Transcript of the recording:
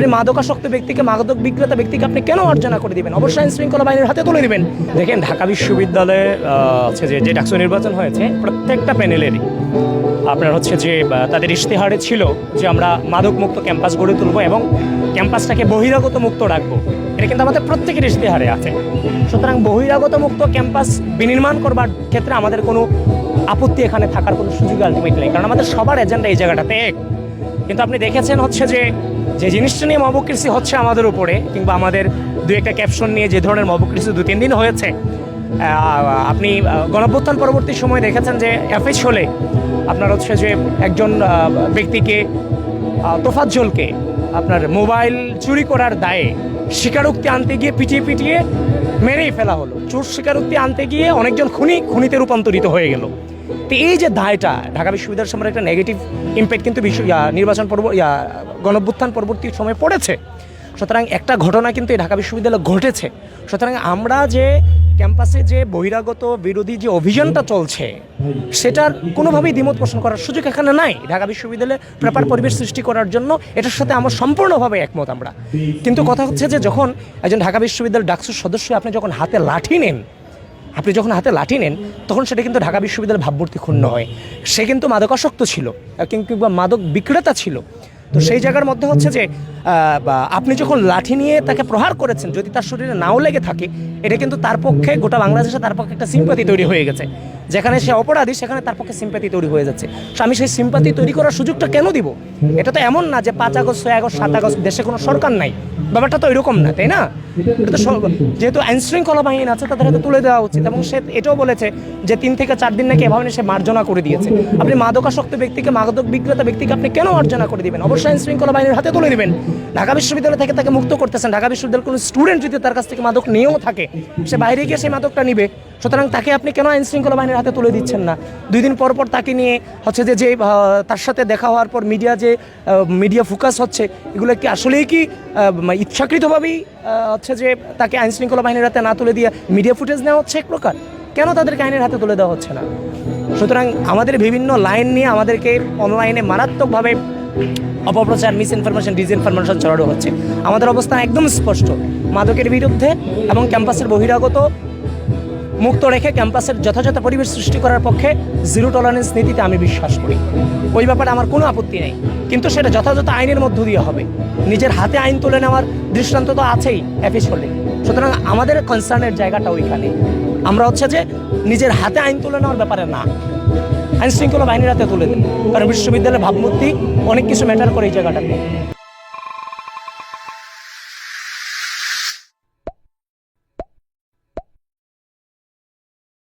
আপনি মাদকাসক্ত ব্যক্তিকে, মাদক বিক্রেতা ব্যক্তিকে আপনি কেন অর্জনা করে দিবেন? অবশ্যই আইন শৃঙ্খলা বাহিনীর হাতে তুলে দিবেন। দেখেন, ঢাকা বিশ্ববিদ্যালয়ে হচ্ছে যে যে ডাকসু নির্বাচন হয়েছে, প্রত্যেকটা প্যানেলেরই আপনার হচ্ছে যে তাদের ইশতেহারে ছিল যে আমরা মাদক মুক্ত ক্যাম্পাস গড়ে তুলব এবং ক্যাম্পাসটাকে বহিরাগত মুক্ত রাখব। এটা কিন্তু আমাদের প্রত্যেকের ইশতেহারে আছে। সুতরাং বহিরাগত মুক্ত ক্যাম্পাস বিনির্মাণ করবার ক্ষেত্রে আমাদের কোনো আপত্তি এখানে থাকার কোনো সুযোগ আলটিমেট নেই। কারণ আমাদের সবার এজেন্ডা এই জায়গাটাতে এক। কিন্তু আপনি দেখেছেন হচ্ছে যে যে জিনিসটা নিয়ে মবকৃষি হচ্ছে আমাদের উপরে কিংবা আমাদের দু একটা ক্যাপশন নিয়ে যে ধরনের মবকৃষি দু তিন দিন হয়েছে আপনি আহ, পরবর্তী সময় দেখেছেন যে এফএস হলে আপনার হচ্ছে যে একজন ব্যক্তিকে তোফাজ্জলকে আপনার মোবাইল চুরি করার দায়ে স্বীকারোক্তি আনতে গিয়ে পিটিয়ে পিটিয়ে মেরেই ফেলা হলো। চোর স্বীকারোক্তি আনতে গিয়ে অনেকজন খুনি খুনিতে রূপান্তরিত হয়ে গেল। তো এই যে দায়টা ঢাকা বিশ্ববিদ্যালয়ের সময় একটা নেগেটিভ ইম্প্যাক্ট কিন্তু বিশ্ব নির্বাচন পর্ব ইয়া, গণঅভ্যুত্থান পরবর্তী সময় পড়েছে। সুতরাং একটা ঘটনা কিন্তু এই ঢাকা বিশ্ববিদ্যালয়ে ঘটেছে। সুতরাং আমরা যে ক্যাম্পাসে যে বহিরাগত বিরোধী যে অভিযানটা চলছে সেটার কোনোভাবেই দ্বিমত পোষণ করার সুযোগ এখানে নাই। ঢাকা বিশ্ববিদ্যালয়ে প্রপার পরিবেশ সৃষ্টি করার জন্য এটার সাথে আমার সম্পূর্ণভাবে একমত আমরা। কিন্তু কথা হচ্ছে যে যখন একজন ঢাকা বিশ্ববিদ্যালয়ের ডাকসুর সদস্য আপনি যখন হাতে লাঠি নেন আপনি যখন হাতে লাঠি নেন, তখন সেটা কিন্তু ঢাকা বিশ্ববিদ্যালয়ের ভাবমূর্তি ক্ষুণ্ণ হয়। সে কিন্তু মাদকাসক্ত ছিল কিংবা মাদক বিক্রেতা ছিল। তো সেই জায়গার মধ্যে হচ্ছে যে আপনি যখন লাঠি নিয়ে তাকে প্রহার করেছেন, যদি তার শরীরে নাও লেগে থাকে, এটা কিন্তু তার পক্ষে, গোটা বাংলাদেশে তার পক্ষে একটা সিম্পাতি তৈরি হয়ে গেছে। যেখানে সে অপরাধী, সেখানে তার পক্ষে সিম্পাতি তৈরি হয়ে যাচ্ছে। তো আমি সেই সিম্পাতি তৈরি করার সুযোগটা কেন দিব? এটা তো এমন না যে পাঁচ আগস্ট, ছয় আগস্ট, সাত আগস্ট দেশে কোনো সরকার নাই। ব্যাপারটা তো এরকম না, তাই না? যেহেতু আইনশৃঙ্খলা বাহিনী আছে, তাদের হাতে তুলে দেওয়া উচিত। এবং সে এটাও বলেছে যে তিন থেকে চার দিন নাকি এভাবে সে মার্জনা করে দিয়েছে। আপনি মাদকাসক্ত ব্যক্তিকে, মাদক বিক্রেতা ব্যক্তিকে আপনি কেন অর্জনা করে দিবেন? অবশ্যই আইন শৃঙ্খলা বাহিনীর হাতে তুলে দিবেন। ঢাকা বিশ্ববিদ্যালয় থেকে তাকে মুক্ত করতেছেন। ঢাকা বিশ্ববিদ্যালয়ের কোনো স্টুডেন্ট যদি তার কাছ থেকে মাদক নিয়েও থাকে, সে বাইরে গিয়ে সেই মাদকটা নিবে। সুতরাং তাকে আপনি কেন আইন শৃঙ্খলা বাহিনীর হাতে তুলে দিচ্ছেন না? দুই দিন পর পর তাকে নিয়ে হচ্ছে যে যে তার সাথে দেখা হওয়ার পর মিডিয়া যে মিডিয়া ফোকাস হচ্ছে, এগুলো কি আসলেই কি ইচ্ছাকৃতভাবেই হচ্ছে যে তাকে আইন শৃঙ্খলা বাহিনীর হাতে না তুলে দিয়ে মিডিয়া ফুটেজ নেওয়া হচ্ছে এক প্রকার? কেন তাদেরকে আইনের হাতে তুলে দেওয়া হচ্ছে না? সুতরাং আমাদের বিভিন্ন লাইন নিয়ে আমাদেরকে অনলাইনে মারাত্মকভাবে অপপ্রচার মিস ইনফরমেশন ডিসইনফরমেশন ছড়ানো হচ্ছে। আমাদের অবস্থান একদম স্পষ্ট। মাদকের বিরুদ্ধে এবং ক্যাম্পাসের বহিরাগত মুক্ত রেখে ক্যাম্পাসের যথাযথ পরিবেশ সৃষ্টি করার পক্ষে জিরো টলারেন্স নীতিতে আমি বিশ্বাস করি। ওই ব্যাপারে আমার কোনো আপত্তি নেই। কিন্তু সেটা যথাযথ আইনের মধ্য দিয়ে হবে। নিজের হাতে আইন তুলে নেওয়ার দৃষ্টান্ত তো আছেই অ্যাফিস হলে সুতরাং আমাদের কনসার্নের জায়গাটা ওইখানে। আমরা হচ্ছে যে নিজের হাতে আইন তুলে নেওয়ার ব্যাপারে না। আইন শৃঙ্খলা বাহিনীর হাতে তুলে দেন কারণ বিশ্ববিদ্যালয়ের ভাবমূর্তি অনেক কিছু ম্যাটার করে এই জায়গাটাতে।